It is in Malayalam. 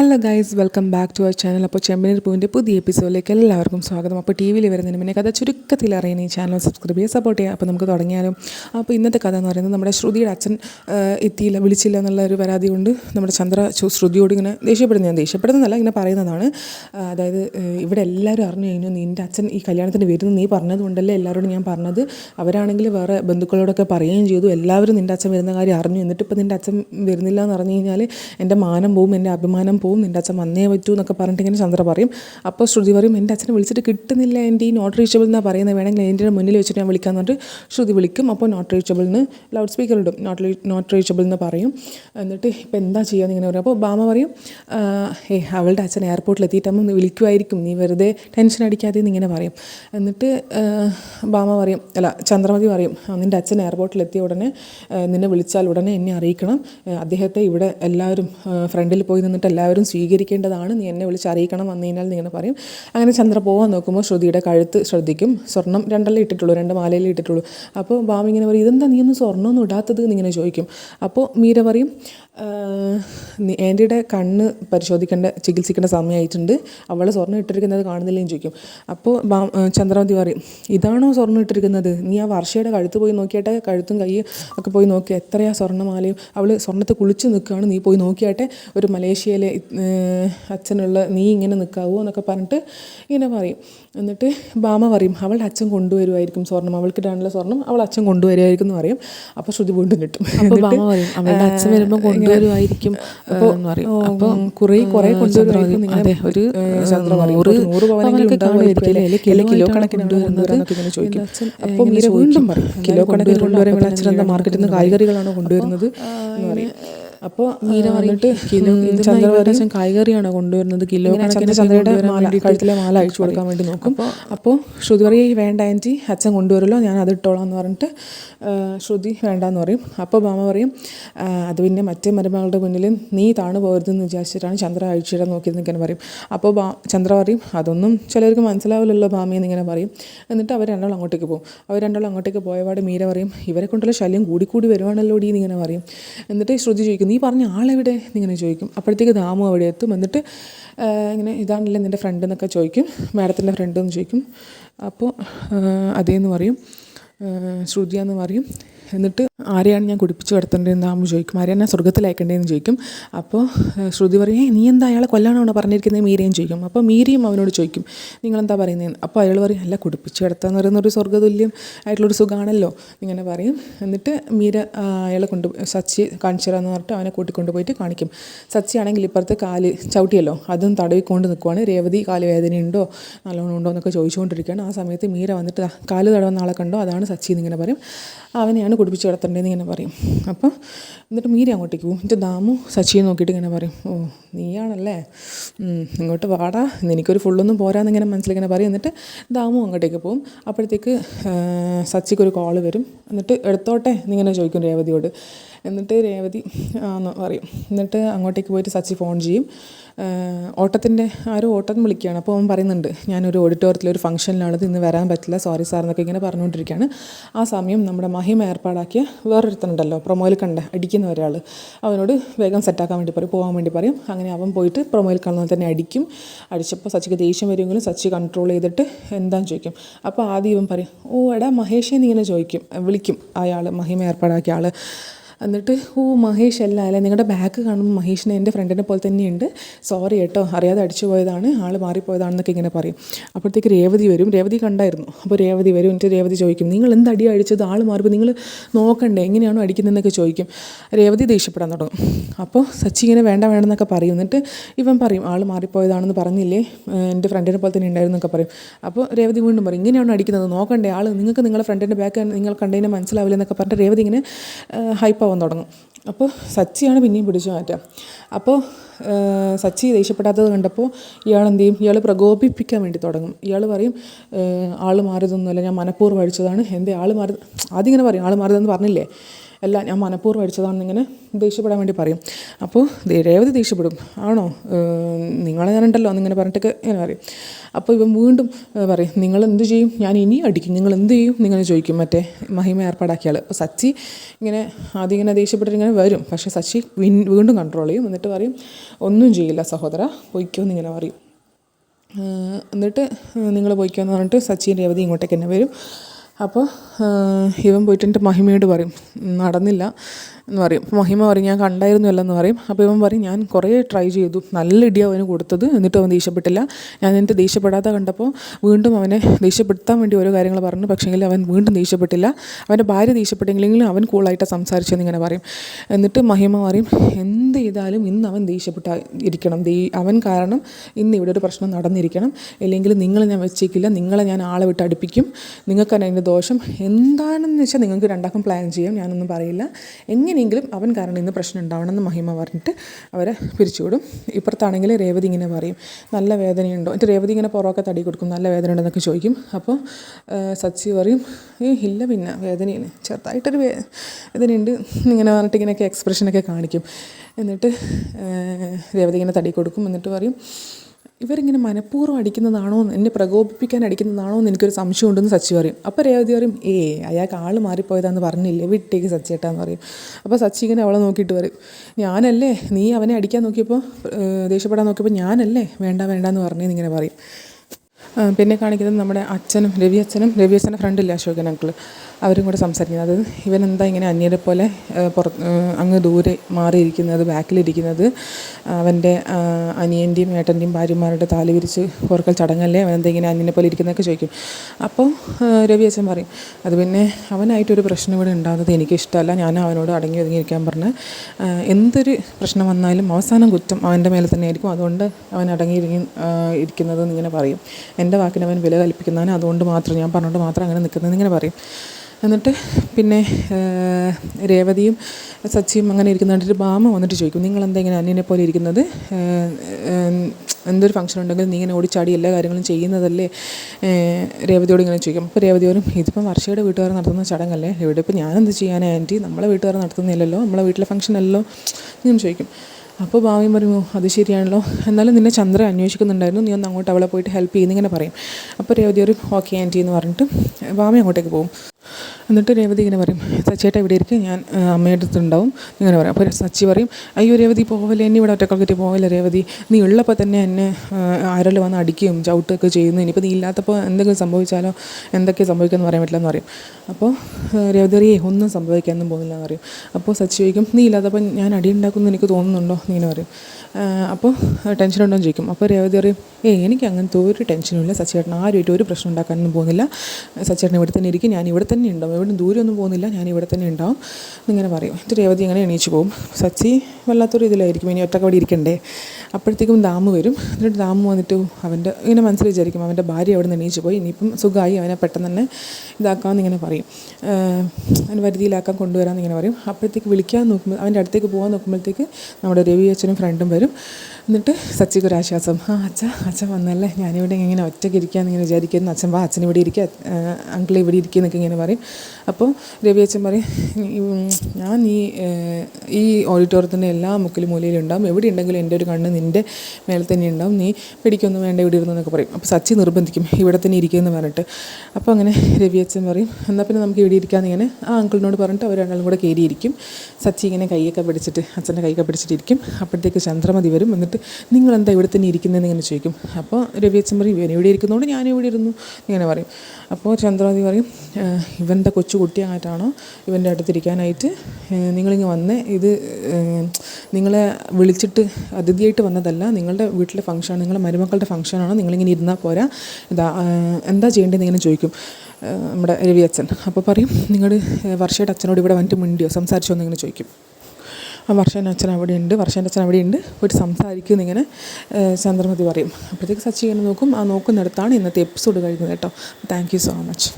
Hello guys welcome back to our channel. അപ്പോൾ ചെമ്പനീർ പൂവിന്റെ പുതിയ എപ്പിസോഡിലേക്ക് എല്ലാവർക്കും സ്വാഗതം. അപ്പോൾ ടി വിയിൽ വരുന്നതിന് മുന്നേ കഥ ചുരുക്കത്തിൽ അറിയുന്ന ഈ ചാനൽ സബ്സ്ക്രൈബ് ചെയ്യുക സപ്പോർട്ട് ചെയ്യുക. അപ്പോൾ നമുക്ക് തുടങ്ങിയാലും. അപ്പോൾ ഇന്നത്തെ കഥ എന്ന് പറയുന്നത് നമ്മുടെ ശ്രുതിയുടെ അച്ഛൻ എത്തിയില്ല വിളിച്ചില്ല എന്നുള്ള ഒരു പരാതി കൊണ്ട് നമ്മുടെ ചന്ദ്ര ശ്രുതിയോട് ഇങ്ങനെ ദേഷ്യപ്പെടുന്ന ഞാൻ ദേഷ്യപ്പെടുന്നതല്ല ഇങ്ങനെ പറയുന്നതാണ്. അതായത് ഇവിടെ എല്ലാവരും അറിഞ്ഞു കഴിഞ്ഞു നിന്റെ അച്ഛൻ ഈ കല്യാണത്തിന് വരുന്നു നീ പറഞ്ഞതുകൊണ്ടല്ലേ എല്ലാവരോടും ഞാൻ പറഞ്ഞത്. അവരാണെങ്കിൽ വേറെ ബന്ധുക്കളോടൊക്കെ പറയുകയും ചെയ്തു. എല്ലാവരും നിന്റെ അച്ഛൻ വരുന്ന കാര്യം അറിഞ്ഞു. എന്നിട്ട് ഇപ്പോൾ നിന്റെ അച്ഛൻ വരുന്നില്ല എന്ന് പറഞ്ഞു കഴിഞ്ഞാൽ എന്റെ മാനം പോവും എന്റെ അഭിമാനം പോവും. നിന്റെ അച്ഛൻ വന്നേ പറ്റൂ എന്നൊക്കെ പറഞ്ഞിട്ട് ഇങ്ങനെ ചന്ദ്ര പറയും. അപ്പോൾ ശ്രുതി പറയും എന്റെ അച്ഛനെ വിളിച്ചിട്ട് കിട്ടുന്നില്ല എന്റെ ഈ നോട്ട് റീച്ചബിൾ എന്നാണ് പറയുന്നത് വേണമെങ്കിൽ എന്റെ മുന്നിൽ വെച്ചിട്ട് ഞാൻ വിളിക്കാമെന്ന് പറഞ്ഞിട്ട് ശ്രുതി വിളിക്കും. അപ്പോൾ നോട്ട് റീച്ചബിൾ എന്ന് ലൗഡ് സ്പീക്കർ ഇടും. നോട്ട് നോട്ട് റീച്ചബിൾ എന്ന് പറയും. എന്നിട്ട് ഇപ്പം എന്താ ചെയ്യുക ഇങ്ങനെ പറയും. അപ്പോൾ ബാമ പറയും ഏ അവളുടെ അച്ഛൻ എയർപോർട്ടിൽ എത്തിയിട്ടാകുമ്പോൾ ഒന്ന് വിളിക്കുമായിരിക്കും നീ വെറുതെ ടെൻഷൻ അടിക്കാതെ എന്ന് ഇങ്ങനെ പറയും. എന്നിട്ട് ബാമ പറയും അല്ല ചന്ദ്രമതി പറയും "ആ, നിന്റെ അച്ഛൻ എയർപോർട്ടിൽ എത്തിയ ഉടനെ നിന്നെ വിളിച്ചാൽ ഉടനെ എന്നെ അറിയിക്കണം. അദ്ദേഹത്തെ ഇവിടെ എല്ലാവരും ഫ്രണ്ടിൽ പോയി നിന്നിട്ട് എല്ലാവരും സ്വീകരിക്കേണ്ടതാണ്. നീ എന്നെ വിളിച്ച് അറിയിക്കണം വന്നു കഴിഞ്ഞാൽ നീ പറയും. അങ്ങനെ ചന്ദ്ര പോവാൻ നോക്കുമ്പോൾ ശ്രുതിയുടെ കഴുത്ത് ശ്രദ്ധിക്കും. സ്വർണം രണ്ടല്ലേ ഇട്ടിട്ടുള്ളൂ രണ്ട് മാലയിലേ ഇട്ടിട്ടുള്ളൂ. അപ്പോൾ ബാമ ഇങ്ങനെ പറയും ഇതെന്താ നീ ഒന്നും സ്വർണമൊന്നും ഇടാത്തത്? എന്നിങ്ങനെ ചോദിക്കും. അപ്പോൾ മീര പറയും ആന്റിയുടെ കണ്ണ് പരിശോധിക്കേണ്ട ചികിത്സിക്കേണ്ട സമയമായിട്ടുണ്ട്. അവൾ സ്വർണം ഇട്ടിരിക്കുന്നത് കാണുന്നില്ലെന്ന് ചോദിക്കും. അപ്പോൾ ബാ- ചന്ദ്രമതി പറയും ഇതാണോ സ്വർണം ഇട്ടിരിക്കുന്നത്? നീ ആ വർഷയുടെ കഴുത്ത് പോയി നോക്കിയാട്ടെ? കഴുത്തും കൈയും ഒക്കെ പോയി നോക്കി എത്രയാ സ്വർണമാലയും? അവൾ സ്വർണത്തെ കുളിച്ച് നിൽക്കുകയാണ്. നീ പോയി നോക്കിയാട്ടെ? ഒരു മലേഷ്യയിലെ അച്ഛനുള്ള നീ ഇങ്ങനെ നിൽക്കാവോ എന്നൊക്കെ പറഞ്ഞിട്ട് ഇങ്ങനെ പറയും. എന്നിട്ട് ബാമ പറയും അവളുടെ അച്ഛൻ കൊണ്ടുവരുമായിരിക്കും സ്വർണം. അവൾക്ക് ഇടാനുള്ള സ്വർണം അവൾ അച്ഛൻ കൊണ്ടുവരുമായിരിക്കും എന്ന് പറയും. അപ്പോൾ ശ്രുതി വീണ്ടും കിട്ടും. അപ്പോൾ ബാമ പറയും അവളുടെ അച്ഛൻ വരുമ്പോൾ കൊണ്ടുവരുമായിരിക്കും എന്ന് പറയും. അപ്പോൾ കുറേ കുറേ കൊണ്ടുവരുമായിരിക്കും അതെ ഒരു നൂറ് നൂറ് പവനൊക്കെ കിലോ കണക്കിന് കൊണ്ടുവരുന്നത്. ഇങ്ങനെ ചോദിക്കും. അപ്പോൾ മീര വീണ്ടും. പറയും. കിലോ കണക്കിന് കൊണ്ടുവരുമ്പോൾ അപ്പോൾ അച്ഛൻ എന്താ മാർക്കറ്റിൽ നിന്ന് കായ്കറികളാണോ കൊണ്ടുവരുന്നത് എന്ന് പറയും. അപ്പോൾ മീര പറഞ്ഞിട്ട് കിലോ ഉം, ഇത് ചന്ദ്ര ഇവളുടെ പറയും കൊണ്ടുവരുന്നത്. കിലോ കണക്കിന് ചന്ദ്രയുടെ മാല കഴുത്തിലെ മാല അഴിച്ചു കൊടുക്കാൻ വേണ്ടി നോക്കും. അപ്പോൾ ശ്രുതി പറയും "ഏയ് വേണ്ട ആന്റി അച്ഛൻ കൊണ്ടുവരുമല്ലോ ഞാൻ അത് ഇട്ടോളാം എന്ന് പറഞ്ഞിട്ട് ശ്രുതി വേണ്ടാന്ന് പറയും. അപ്പോൾ ബാമ പറയും "ആ, അത് പിന്നെ മറ്റേ മരുമകളുടെ മുന്നിൽ നീ താണു പോകരുതെന്ന് വിചാരിച്ചിട്ടാണ് ചന്ദ്ര അഴിച്ചിടാൻ നോക്കിയതെന്ന് ഇങ്ങനെ പറയും. അപ്പോൾ ചന്ദ്ര പറയും അതൊന്നും ചിലർക്ക് മനസ്സിലാവില്ലല്ലോ ബാമയെന്ന് ഇങ്ങനെ പറയും. എന്നിട്ട് അവർ രണ്ടാളും അങ്ങോട്ടേക്ക് പോകും. അവർ രണ്ടാളും അങ്ങോട്ടേക്ക് പോയപാട് മീര പറയും ഇവരെ കൊണ്ടുള്ള ശല്യം കൂടിക്കൂടി വരുവാണല്ലോ ഡി എന്നിങ്ങനെ പറയും. എന്നിട്ട് ശ്രുതി ചോദിക്കും നീ പറഞ്ഞ ആളെവിടെ? എന്നിങ്ങനെ ചോദിക്കും. അപ്പോഴത്തേക്ക് ദാമു അവിടെ എത്തും. എന്നിട്ട് ഇങ്ങനെ ഇതാണല്ലേ നിന്റെ ഫ്രണ്ട് എന്നൊക്കെ ചോദിക്കും. മാഡത്തിന്റെ ഫ്രണ്ട് എന്ന് ചോദിക്കും. അപ്പോൾ അതേന്ന് പറയും. ശ്രുതിയാന്ന് പറയും. എന്നിട്ട് ആരെയാണ് ഞാൻ കുടിപ്പിച്ച് കിടത്തേണ്ടതെന്ന് ദാമു ചോദിക്കും. ആരെയാണ് ഞാൻ സ്വർഗത്തിൽ അയക്കേണ്ടതെന്ന് ചോദിക്കും. അപ്പോൾ ശ്രുതി പറയും "ഏയ്, നീ എന്താ അയാളെ കൊല്ലാനാണോ പറഞ്ഞിരിക്കുന്നത്? മീരയും ചോദിക്കും. അപ്പോൾ മീരയും അവനോട് ചോദിക്കും നിങ്ങളെന്താ പറയുന്നതെന്ന്? അപ്പോൾ അയാൾ പറയും അല്ല കുടിപ്പിച്ച് കിടത്താന്ന് പറയുന്നൊരു സ്വർഗതുല്യം ആയിട്ടുള്ളൊരു സുഖമാണല്ലോ ഇങ്ങനെ പറയും. എന്നിട്ട് മീര അയാളെ കൊണ്ട് സച്ചി കാണിച്ചു തരാമെന്ന് പറഞ്ഞിട്ട് അവനെ കൂട്ടിക്കൊണ്ട് പോയിട്ട് കാണിക്കും. സച്ചി ആണെങ്കിൽ ഇപ്പുറത്ത് കാൽ ചവിട്ടിയല്ലോ അതും തടവിക്കൊണ്ട് നിൽക്കുവാണ്. രേവതി കാൽ വേദനയുണ്ടോ നല്ലോണം ഉണ്ടോ എന്നൊക്കെ ചോദിച്ചുകൊണ്ടിരിക്കുകയാണ്. ആ സമയത്ത് മീര വന്നിട്ട് കാൽ തടവുന്ന ആളെ കണ്ടോ? അതാണ് സച്ചി എന്നിങ്ങനെ പറയും. അവനെയാണ് കുടിപ്പിച്ച് കിടത്തേണ്ടതെന്ന് ഇങ്ങനെ പറയും. അപ്പോൾ എന്നിട്ട് മീര അങ്ങോട്ടേക്ക് പോകും. എന്നിട്ട് ദാമു സച്ചിയെ നോക്കിയിട്ട് ഇങ്ങനെ പറയും ഓ നീയാണല്ലേ? ഇങ്ങോട്ട് വാടാ. എനിക്കൊരു ഫുള്ളൊന്നും പോരാന്നിങ്ങനെ മനസ്സിലിങ്ങനെ പറയും. എന്നിട്ട് ദാമു അങ്ങോട്ടേക്ക് പോകും. അപ്പോഴത്തേക്ക് സച്ചിക്കൊരു കോൾ വരും. എന്നിട്ട് എടുത്തോട്ടെ എന്നിങ്ങനെ ചോദിക്കും രേവതിയോട്. എന്നിട്ട് രേവതി ആന്ന് പറയും. എന്നിട്ട് അങ്ങോട്ടേക്ക് പോയിട്ട് സച്ചി ഫോൺ ചെയ്യും. ഓട്ടത്തിന്റെ ആരോ ഓട്ടം വിളിക്കുകയാണ്. അപ്പോൾ അവൻ പറയുന്നുണ്ട് ഞാനൊരു ഓഡിറ്റോറിയത്തിൽ ഒരു ഫംഗ്ഷനിലാണത് ഇന്ന് വരാൻ പറ്റില്ല. സോറി സാർ എന്നൊക്കെ ഇങ്ങനെ പറഞ്ഞുകൊണ്ടിരിക്കുകയാണ്. ആ സമയം നമ്മുടെ മഹിമ ഏർപ്പാടാക്കിയ വേറൊരുത്തനുണ്ടല്ലോ പ്രൊമോയിൽ കണ്ട അടിക്കുന്ന ഒരാൾ അവനോട് വേഗം സെറ്റാക്കാൻ വേണ്ടി പറയും പോകാൻ വേണ്ടി പറയും. അങ്ങനെ അവൻ പോയിട്ട് പ്രൊമോയിൽ കാണുന്നത് തന്നെ അടിക്കും. അടിച്ചപ്പോൾ സച്ചിക്ക് ദേഷ്യം വരുമെങ്കിലും സച്ചി കൺട്രോൾ ചെയ്തിട്ട് എന്താന്ന് ചോദിക്കും. അപ്പോൾ ആദ്യം ഇവൻ പറയും ഓ എടാ മഹേഷ് എന്നിങ്ങനെ ചോദിക്കും വിളിക്കും അയാൾ മഹിമ ഏർപ്പാടാക്കിയ ആൾ എന്നിട്ട് ഓ മഹേഷ് അല്ല അല്ലേ? നിങ്ങളുടെ ബാക്ക് കാണുമ്പോൾ മഹേഷിനെ എന്റെ ഫ്രണ്ടിനെ പോലെ തന്നെയുണ്ട്. സോറി കേട്ടോ അറിയാതെ അടിച്ചു പോയതാണ് ആൾ മാറിപ്പോയതാണെന്നൊക്കെ ഇങ്ങനെ പറയും. അപ്പോഴത്തേക്ക് രേവതി വരും. രേവതി കണ്ടായിരുന്നു. അപ്പോൾ രേവതി വരും എന്നിട്ട് രേവതി ചോദിക്കും നിങ്ങൾ എന്ത് അടി അടിച്ചത്? ആൾ മാറിപ്പോൾ നിങ്ങൾ നോക്കണ്ടേ എങ്ങനെയാണോ അടിക്കുന്നതെന്നൊക്കെ ചോദിക്കും. രേവതി ദേഷ്യപ്പെടാൻ തുടങ്ങും. അപ്പോൾ സച്ചി ഇങ്ങനെ വേണ്ട വേണമെന്നൊക്കെ പറയും. എന്നിട്ട് ഇവൻ പറയും ആൾ മാറിപ്പോയതാണെന്ന് പറഞ്ഞില്ലേ? എന്റെ ഫ്രണ്ടിനെ പോലെ തന്നെ ഉണ്ടായിരുന്നൊക്കെ പറയും. അപ്പോൾ രേവതി വീണ്ടും പറയും ഇങ്ങനെയാണോ അടിക്കുന്നത്? നോക്കണ്ടേ ആൾ നിങ്ങൾക്ക് നിങ്ങളുടെ ഫ്രണ്ടിന്റെ ബാക്ക് നിങ്ങൾ കണ്ടതിനെ മനസ്സിലാവില്ല എന്നൊക്കെ പറഞ്ഞിട്ട് രേവതി ഇങ്ങനെ ഹൈപ്പ് ആവാൻ തുടങ്ങും. അപ്പോൾ സച്ചിയാണ് പിന്നെയും പിടിച്ചു മാറ്റുക. അപ്പോൾ സച്ചി ദേഷ്യപ്പെടാത്തത് കണ്ടപ്പോൾ ഇയാൾ എന്ത് ചെയ്യും? ഇയാൾ പ്രകോപിപ്പിക്കാൻ വേണ്ടി തുടങ്ങും. ഇയാൾ പറയും ആൾ മാറിയതൊന്നുമല്ല ഞാൻ മനഃപൂർവം അടിച്ചതാണ് എന്റെ ആൾ മാറി ആദ്യം ഇങ്ങനെ പറയും ആൾ മാറിയതെന്ന് പറഞ്ഞില്ലേ? എല്ലാം ഞാൻ മനഃപൂർവം അടിച്ചതാണെന്ന് ഇങ്ങനെ ദേഷ്യപ്പെടാൻ വേണ്ടി പറയും. അപ്പോൾ രേവതി ദേഷ്യപ്പെടും. ആണോ? നിങ്ങളെ ഞാനുണ്ടല്ലോ എന്നിങ്ങനെ പറഞ്ഞിട്ടൊക്കെ ഇങ്ങനെ പറയും. അപ്പോൾ ഇവൻ വീണ്ടും പറയും നിങ്ങൾ എന്ത് ചെയ്യും? ഞാൻ ഇനിയും അടിക്കും. നിങ്ങൾ എന്ത് ചെയ്യും? നിങ്ങനെ ചോദിക്കും. മറ്റേ മഹിമ ഏർപ്പാടാക്കിയാൽ അപ്പോൾ സച്ചി ഇങ്ങനെ ആദ്യം ഇങ്ങനെ ദേഷ്യപ്പെട്ടിട്ട് ഇങ്ങനെ വരും. പക്ഷേ സച്ചി വീണ്ടും കൺട്രോൾ ചെയ്യും. എന്നിട്ട് പറയും ഒന്നും ചെയ്യില്ല സഹോദര. പൊയ്ക്കോ എന്നിങ്ങനെ പറയും. എന്നിട്ട് നിങ്ങൾ പോയിക്കോന്ന് പറഞ്ഞിട്ട് സച്ചിൻ രേവതി ഇങ്ങോട്ടേക്ക് തന്നെ വരും. അപ്പോൾ ഇവൻ പോയിട്ട് എന്റെ മഹിമയോട് പറയും നടന്നില്ല. എന്ന് പറയും. മഹിമ പറയും ഞാൻ കണ്ടായിരുന്നല്ലോ എന്ന് പറയും. അപ്പോൾ ഇവൻ പറയും ഞാൻ കുറേ ട്രൈ ചെയ്തു. നല്ല ഇടിയാണ് അവന് കൊടുത്തത്. എന്നിട്ട് അവൻ ദേഷ്യപ്പെട്ടില്ല. ഞാൻ എന്നിട്ട് ദേഷ്യപ്പെടാതെ കണ്ടപ്പോൾ വീണ്ടും അവനെ ദേഷ്യപ്പെടുത്താൻ വേണ്ടി ഓരോ കാര്യങ്ങൾ പറഞ്ഞു. പക്ഷേങ്കിൽ അവൻ വീണ്ടും ദേഷ്യപ്പെട്ടില്ല. അവന്റെ ഭാര്യ ദേഷ്യപ്പെട്ടെങ്കിലും അവൻ കൂളായിട്ട് സംസാരിച്ചെന്ന് ഇങ്ങനെ പറയും. എന്നിട്ട് മഹിമ പറയും എന്ത് ചെയ്താലും ഇന്ന് അവൻ ദേഷ്യപ്പെട്ട ഇരിക്കണം. അവൻ കാരണം ഇന്ന് ഇവിടെ ഒരു പ്രശ്നം നടന്നിരിക്കണം. അല്ലെങ്കിൽ നിങ്ങളെ ഞാൻ വെച്ചേക്കില്ല. നിങ്ങളെ ഞാൻ ആളെ വിട്ട് അടുപ്പിക്കും. നിങ്ങൾക്ക് അതിന്റെ ദോഷം. എന്താണെന്ന് വെച്ചാൽ നിങ്ങൾക്ക് രണ്ടാക്കും പ്ലാൻ ചെയ്യാം. ഞാനൊന്നും പറയില്ല. എങ്ങനെയെങ്കിലും അവൻ കാരണം ഇന്ന് പ്രശ്നം ഉണ്ടാവണമെന്ന് മഹിമ പറഞ്ഞിട്ട് അവരെ പിരിച്ചുവിടും. ഇപ്പുറത്താണെങ്കിൽ രേവതി ഇങ്ങനെ പറയും നല്ല വേദനയുണ്ടോ? എന്നിട്ട് രേവതി ഇങ്ങനെ പുറമൊക്കെ തടി കൊടുക്കും നല്ല വേദന ഉണ്ടെന്നൊക്കെ ചോദിക്കും. അപ്പോൾ സച്ചി പറയും ഏ ഇല്ല പിന്നെ വേദനയാണ് ചെറുതായിട്ടൊരു വേ വേദനയുണ്ട് ഇങ്ങനെ പറഞ്ഞിട്ട് ഇങ്ങനെയൊക്കെ എക്സ്പ്രഷനൊക്കെ കാണിക്കും. എന്നിട്ട് രേവതി ഇങ്ങനെ തടി കൊടുക്കും എന്നിട്ട് പറയും ഇവരിങ്ങനെ മനഃപൂർവം അടിക്കുന്നതാണോ എന്ന് പ്രകോപിപ്പിക്കാൻ അടിക്കുന്നതാണോ എന്ന് എനിക്കൊരു സംശയം ഉണ്ടെന്ന് സച്ചി പറയും. അപ്പോൾ രേവതി പറയും ഏ അയാൾക്ക് ആൾ മാറിപ്പോയതാന്ന് പറഞ്ഞില്ലേ? വിട്ടേക്ക് സച്ചിയേട്ടാന്ന് പറയും. അപ്പോൾ സച്ചി ഇങ്ങനെ അവളെ നോക്കിയിട്ട് പറയും ഞാനല്ലേ? നീ അവനെ അടിക്കാൻ നോക്കിയപ്പോൾ ദേഷ്യപ്പെടാൻ നോക്കിയപ്പോൾ ഞാനല്ലേ? വേണ്ട വേണ്ട എന്ന് പറഞ്ഞേന്ന് ഇങ്ങനെ പറയും. പിന്നെ കാണിക്കുന്നത് നമ്മുടെ അച്ഛനും രവി അച്ഛനും. രവി അച്ഛന്റെ ഫ്രണ്ടില്ലേ അശോകൻ അങ്കിൾ അവരും കൂടെ സംസാരിക്കുന്നത്. അത് ഇവൻ എന്താ ഇങ്ങനെ അന്യരെ പോലെ പുറത്ത് അങ്ങ് ദൂരെ മാറിയിരിക്കുന്നത് ബാക്കിലിരിക്കുന്നത്. അവന്റെ അനിയന്റെയും ഏട്ടന്റെയും ഭാര്യമാരുടെ താലി വിരിച്ച് കോർക്കൽ ചടങ്ങല്ലേ അവൻ എന്താ ഇങ്ങനെ അന്യനെ പോലെ ഇരിക്കുന്നതൊക്കെ ചോദിക്കും. അപ്പോൾ രവി അച്ഛൻ പറയും അത് പിന്നെ അവനായിട്ടൊരു പ്രശ്നം ഇവിടെ ഉണ്ടാകുന്നത് എനിക്കിഷ്ടമല്ല. ഞാൻ അവനോട് അടങ്ങി ഒതുങ്ങിയിരിക്കാൻ പറഞ്ഞ് എന്തൊരു പ്രശ്നം വന്നാലും അവസാനം കുറ്റം അവന്റെ മേലെ തന്നെ ആയിരിക്കും. അതുകൊണ്ട് അവൻ അടങ്ങിയിരിക്കി ഇരിക്കുന്നത് ഇങ്ങനെ പറയും. എന്റെ വാക്കിന് അവൻ വില കൽപ്പിക്കുന്നവൻ അതുകൊണ്ട് മാത്രം ഞാൻ പറഞ്ഞുകൊണ്ട് മാത്രം അങ്ങനെ നിൽക്കുന്നതെന്ന് ഇങ്ങനെ പറയും. എന്നിട്ട് പിന്നെ രേവതിയും സച്ചിയും അങ്ങനെ ഇരിക്കുന്ന കണ്ടിട്ട് ബാമ വന്നിട്ട് ചോദിക്കും നിങ്ങൾ എന്താ ഇങ്ങനെ അന്യനെ പോലെ ഇരിക്കുന്നത്? എന്തൊരു ഫംഗ്ഷൻ ഉണ്ടെങ്കിലും നീ ഇങ്ങനെ ഓടിച്ചാടി എല്ലാ കാര്യങ്ങളും ചെയ്യുന്നതല്ലേ? രേവതിയോട് ഇങ്ങനെ ചോദിക്കും. അപ്പോൾ രേവതി ഇതിപ്പം വർഷയുടെ വീട്ടുകാർ നടത്തുന്ന ചടങ്ങല്ലേ? ഇവിടെ ഇപ്പം ഞാനെന്ത് ചെയ്യാനാ ആന്റി? നമ്മളെ വീട്ടുകാർ നടത്തുന്നില്ലല്ലോ നമ്മളെ വീട്ടിലെ ഫംഗ്ഷൻ അല്ലല്ലോ? ഇങ്ങനെ ചോദിക്കും. അപ്പോൾ ഭാവിയും പറയും അത് ശരിയാണല്ലോ. എന്നാലും നിന്നെ ചന്ദ്ര അന്വേഷിക്കുന്നുണ്ടായിരുന്നു. നീ ഒന്ന് അങ്ങോട്ട് അവളെ പോയിട്ട് ഹെൽപ്പ് ചെയ്യുന്നിങ്ങനെ പറയും. അപ്പോൾ രേവതി ഒരു ഓക്കെ ആന്റി എന്ന് പറഞ്ഞിട്ട് ഭാമി അങ്ങോട്ടേക്ക് പോകും. എന്നിട്ട് രേവതി ഇങ്ങനെ പറയും സച്ചിയേട്ട ഇവിടെ ഇരിക്കും ഞാൻ അമ്മയുടെ അടുത്തുണ്ടാവും. ഇങ്ങനെ പറയും. അപ്പോൾ സച്ചി പറയും അയ്യോ രേവതി പോവല്ലേ എന്നെ ഇവിടെ ഒറ്റക്കൊക്കെ പോവല്ലേ രേവതി? നീ ഉള്ളപ്പോൾ തന്നെ എന്നെ ആരെല്ലാം വന്ന് അടിക്കുകയും ചവിട്ടുകയൊക്കെ ചെയ്യുന്നു. ഇനിയിപ്പോൾ നീ ഇല്ലാത്തപ്പോൾ എന്തെങ്കിലും സംഭവിച്ചാലോ എന്തൊക്കെ സംഭവിക്കുമെന്ന് പറയാൻ പറ്റില്ല എന്ന് പറയും അപ്പോൾ രേവതി അറിയേ ഒന്നും സംഭവിക്കാനൊന്നും പോകുന്നില്ല എന്ന് പറയും. അപ്പോൾ സച്ചി ചോദിക്കും നീ ഇല്ലാത്തപ്പോൾ ഞാൻ അടി ഉണ്ടാക്കുമെന്ന് എനിക്ക് തോന്നുന്നുണ്ടോ? നീ ഇങ്ങനെ പറയും. അപ്പോൾ ടെൻഷൻ ഉണ്ടോ എന്ന് ചോദിക്കും. അപ്പോൾ രേവതി പറയും ഏ എനിക്ക് അങ്ങനത്തെ ഒരു ടെൻഷനും ഇല്ല സച്ചിയേട്ടൻ ആരുമായിട്ട് ഒരു പ്രശ്നം ഉണ്ടാക്കാനൊന്നും പോകുന്നില്ല. സച്ചിയേട്ടൻ ഇവിടെ തന്നെ ഇരിക്കും ഞാൻ ഇവിടെ തന്നെ ഉണ്ടാവും എവിടെ ദൂരമൊന്നും പോകുന്നില്ല. ഞാൻ ഇവിടെ തന്നെ ഉണ്ടാവും എന്നിങ്ങനെ പറയും. എന്നിട്ട് രേവതി ഇങ്ങനെ എണീച്ച് പോകും. സച്ചി വല്ലാത്തൊരു ഇതിലായിരിക്കും. ഇനി ഒറ്റയ്ക്ക് അവിടെ ഇരിക്കണ്ടേ? അപ്പോഴത്തേക്കും ദാമു വരും. എന്നിട്ട് ദാമു വന്നിട്ട് അവന്റെ ഇങ്ങനെ മനസ്സിൽ വിചാരിക്കും അവന്റെ ഭാര്യ അവിടെ നിന്ന് എണീച്ച് പോയി ഇനിയിപ്പം സുഖമായി അവനെ പെട്ടെന്ന് തന്നെ ഇതാക്കാമെന്ന് ഇങ്ങനെ പറയും. അവൻ വരുതിയിലാക്കാൻ കൊണ്ടുവരാമെന്ന് ഇങ്ങനെ പറയും. അപ്പോഴത്തേക്ക് വിളിക്കാൻ നോക്കുമ്പോൾ അവന്റെ അടുത്തേക്ക് പോകാൻ നോക്കുമ്പോഴത്തേക്ക് നമ്മുടെ രവി അച്ഛനും ഫ്രണ്ടും വരും. എന്നിട്ട് സച്ചിക്ക് ഒരു ആശ്വാസം. ആ അച്ഛ അച്ഛൻ വന്നല്ലേ. ഞാനിവിടെ ഇങ്ങനെ ഒറ്റയ്ക്ക് ഇരിക്കാമെന്ന് ഇങ്ങനെ വിചാരിക്കുന്നു. അച്ഛൻ വാ അച്ഛൻ ഇവിടെ ഇരിക്കുക അങ്കിൾ ഇവിടെ ഇരിക്കുക എന്നൊക്കെ ഇങ്ങനെ പറയും. അപ്പോൾ രവി അച്ഛൻ പറയും ഞാൻ ഈ ഈ ഓഡിറ്റോറിയത്തിന്റെ എല്ലാ മുക്കിലും മൂലയിലും ഉണ്ടാവും. എവിടെ ഉണ്ടെങ്കിലും എന്റെ ഒരു കണ്ണ് നിന്റെ മേലെ തന്നെ ഉണ്ടാവും. നീ പിടിക്കൊന്നും വേണ്ട ഇവിടെ ഇരുന്നു എന്നൊക്കെ പറയും. അപ്പോൾ സച്ചി നിർബന്ധിക്കും. ഇവിടെ തന്നെ ഇരിക്കുമെന്ന് പറഞ്ഞിട്ട്. അപ്പോൾ അങ്ങനെ രവി അച്ഛൻ പറയും എന്നാൽ പിന്നെ നമുക്ക് ഇവിടെ ഇരിക്കാമെന്ന് ഇങ്ങനെ. ആ അങ്കിളിനോട് പറഞ്ഞിട്ട് അവർ കൂടെ കയറിയിരിക്കും. സച്ചി ഇങ്ങനെ കൈയൊക്കെ പിടിച്ചിട്ട് അച്ഛന്റെ കൈയൊക്കെ പിടിച്ചിട്ടിരിക്കും. അപ്പോഴത്തേക്ക് ചന്ദ്രമതി വരും. എന്നിട്ട് നിങ്ങളെന്താ ഇവിടെ തന്നെ ഇരിക്കുന്നതെന്ന് ഇങ്ങനെ ചോദിക്കും. അപ്പോൾ രവി അച്ഛൻ പറയും ഇവൻ ഇവിടെ ഇരിക്കുന്നതുകൊണ്ട് ഞാൻ ഇവിടെ ഇരുന്നു. ഇങ്ങനെ പറയും. അപ്പോൾ ചന്ദ്രമതി പറയും "ഏഹ്, ഇവന്റെ കൊച്ചു കുട്ടിയായിട്ടാണോ ഇവന്റെ അടുത്തിരിക്കാനായിട്ട്? നിങ്ങളിങ്ങ് വന്ന്. ഇത് നിങ്ങളെ വിളിച്ചിട്ട് അതിഥിയായിട്ട് വന്നതല്ല. നിങ്ങളുടെ വീട്ടിലെ ഫംഗ്ഷനാണ് നിങ്ങളുടെ മരുമക്കളുടെ ഫംഗ്ഷനാണോ നിങ്ങളിങ്ങനെ ഇരുന്നാൽ പോരാ. ഏഹ്, എന്താ ചെയ്യേണ്ടതെന്ന് ഇങ്ങനെ ചോദിക്കും. നമ്മുടെ രവി അച്ഛൻ. അപ്പോൾ പറയും നിങ്ങൾ വർഷയുടെ അച്ഛനോട് ഇവിടെ വന്നിട്ട് മിണ്ടിയോ? സംസാരിച്ചോ? എന്നിങ്ങനെ ചോദിക്കും. ആ വർഷേന്റെ അച്ഛൻ അവിടെ ഉണ്ട് വർഷേന്റെ അച്ഛൻ അവിടെ ഉണ്ട് പോയിട്ട് സംസാരിക്കും ഇങ്ങനെ ചന്ദ്രമതി പറയും. അപ്പോഴത്തേക്ക് സച്ചി ഇങ്ങനെ നോക്കും. ആ നോക്കുന്നിടത്താണ് ഇന്നത്തെ എപ്പിസോഡ് കഴിയുന്നത് കേട്ടോ. Thank you so much